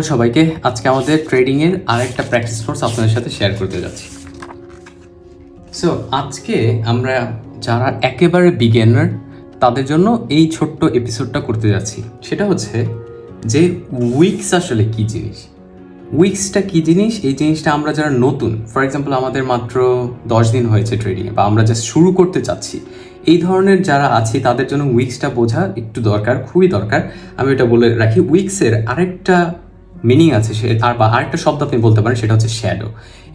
Hello সবাইকে আজকে আমাদের ট্রেডিং এর আরেকটা প্র্যাকটিস কোর্স আপনাদের সাথে শেয়ার করতে যাচ্ছি। সো আজকে আমরা যারা একেবারে বিগিনার তাদের জন্য এই ছোট্ট এপিসোডটা করতে যাচ্ছি। সেটা হচ্ছে যে উইক্স আসলে কি জিনিস? উইক্সটা কি জিনিস? এই জিনিসটা আমরা যারা নতুন ফর এক্সাম্পল আমাদের মাত্র দশ দিন হয়েছে ট্রেডিংয়ে বা আমরা জাস্ট শুরু করতে চাচ্ছি, এই ধরনের যারা আছি, তাদের জন্য উইক্সটা বোঝা একটু দরকার, খুবই দরকার। আমি এটা বলে রাখি উইক্সের আরেকটা মিনিং আছে, সে আর বা আরেকটা শব্দ আপনি বলতে পারেন, সেটা হচ্ছে শ্যাডো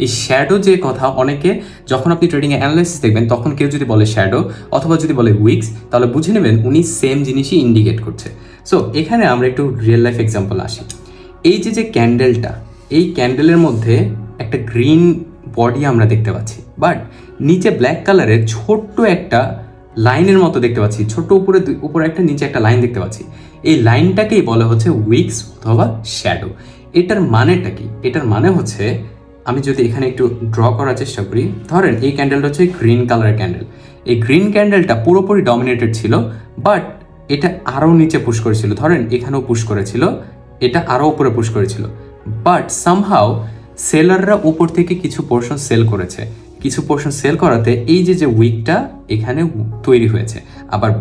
এই শ্যাডো যে কথা, অনেকে যখন আপনি ট্রেডিংয়ে অ্যানালাইসিস দেখবেন, তখন কেউ যদি বলে শ্যাডো অথবা যদি বলে উইক্স তাহলে বুঝে নেবেন উনি সেম জিনিসই ইন্ডিকেট করছে। সো এখানে আমরা একটু রিয়েল লাইফ এক্সাম্পল আসি। এই যে যে ক্যান্ডেলটা এই ক্যান্ডেলের মধ্যে একটা গ্রিন বডি আমরা দেখতে পাচ্ছি। বাট নিচে ব্ল্যাক কালারের ছোট্ট একটা লাইনের মতো দেখতে পাচ্ছি। ছোট উপরে উপরে একটা, নিচে একটা লাইন দেখতে পাচ্ছি। এই লাইনটাকেই বলা হচ্ছে উইক্স অথবা শ্যাডো। এটার মানেটা কি? এটার মানে হচ্ছে, আমি যদি এখানে একটু ড্র করার চেষ্টা করি, ধরেন এই ক্যান্ডেলটা হচ্ছে গ্রিন কালারের ক্যান্ডেল। এই গ্রিন ক্যান্ডেলটা পুরোপুরি ডমিনেটেড ছিল, বাট এটা আরও নিচে পুশ করেছিল। ধরেন এখানেও পুশ করেছিল, এটা আরও উপরে পুশ করেছিল। বাট সামহাও সেলাররা উপর থেকে কিছু পোর্শন সেল করেছে। কিছু পোর্শন সেল করাতে এই যে যে উইকটা এখানে তৈরি হয়েছে। আবার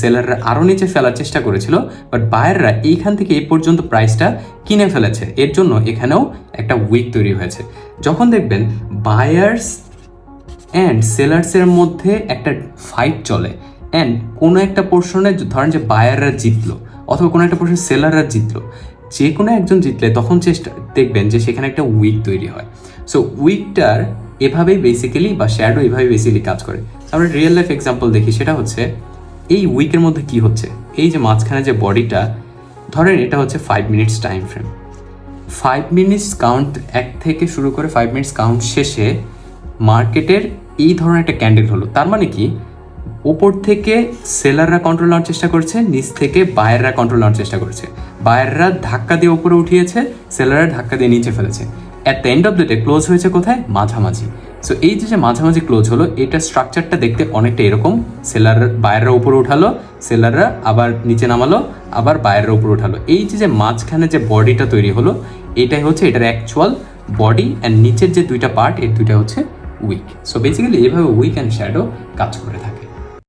সেলাররা আরও নিচে ফেলার চেষ্টা করেছিল বাট বায়াররা এইখান থেকে এই পর্যন্ত প্রাইসটা কিনে ফেলেছে। এর জন্য এখানেও একটা উইক তৈরি হয়েছে। যখন দেখবেন বায়ার্স অ্যান্ড সেলার্সের মধ্যে একটা ফাইট চলে। অ্যান্ড কোনো একটা পোর্শনে ধরেন যে বায়াররা জিতলো, অথবা কোনো একটা পোর্শন সেলাররা জিতলো, যে কোনো একজন জিতলে তখন চেষ্টা, দেখবেন যে সেখানে একটা উইক তৈরি হয়। সো উইকটার এভাবেই বেসিক্যালি বা শ্যাডো এভাবেই বেসিক্যালি কাজ করে। আমরা রিয়েল লাইফ এক্সাম্পল দেখি, সেটা হচ্ছে এই উইকের মধ্যে কি হচ্ছে? এই যে মাঝখানে যে বডিটা ধরেন এটা হচ্ছে five minutes time frame five minutes count এক থেকে শুরু করে ফাইভ মিনিটস কাউন্ট শেষে মার্কেটের এই ধরনের একটা ক্যান্ডেল হলো। তার মানে কি? ওপর থেকে সেলাররা কন্ট্রোল নেওয়ার চেষ্টা করছে, নিচ থেকে বায়াররা কন্ট্রোল নেওয়ার চেষ্টা করছে। বায়াররা ধাক্কা দিয়ে ওপরে উঠিয়েছে সেলাররা ধাক্কা দিয়ে নিচে ফেলেছে। At the end of the day close হয়েছে কোথায়? মাঝামাঝি। সো এই যে মাঝামাঝি ক্লোজ হলো, এটা স্ট্রাকচারটা দেখতে অনেকটা এরকম। সেলার বায়াররা উপরে উঠালো সেলাররা আবার নিচে নামালো, আবার বায়াররা উপরে উঠালো। এই যে যে মাঝখানে যে বডিটা তৈরি হলো, এটাই হচ্ছে এটার অ্যাকচুয়াল বডি অ্যান্ড নিচের যে দুইটা পার্ট এর দুইটা হচ্ছে উইক সো বেসিক্যালি এইভাবে উইক অ্যান্ড শ্যাডো কাজ করে থাকে।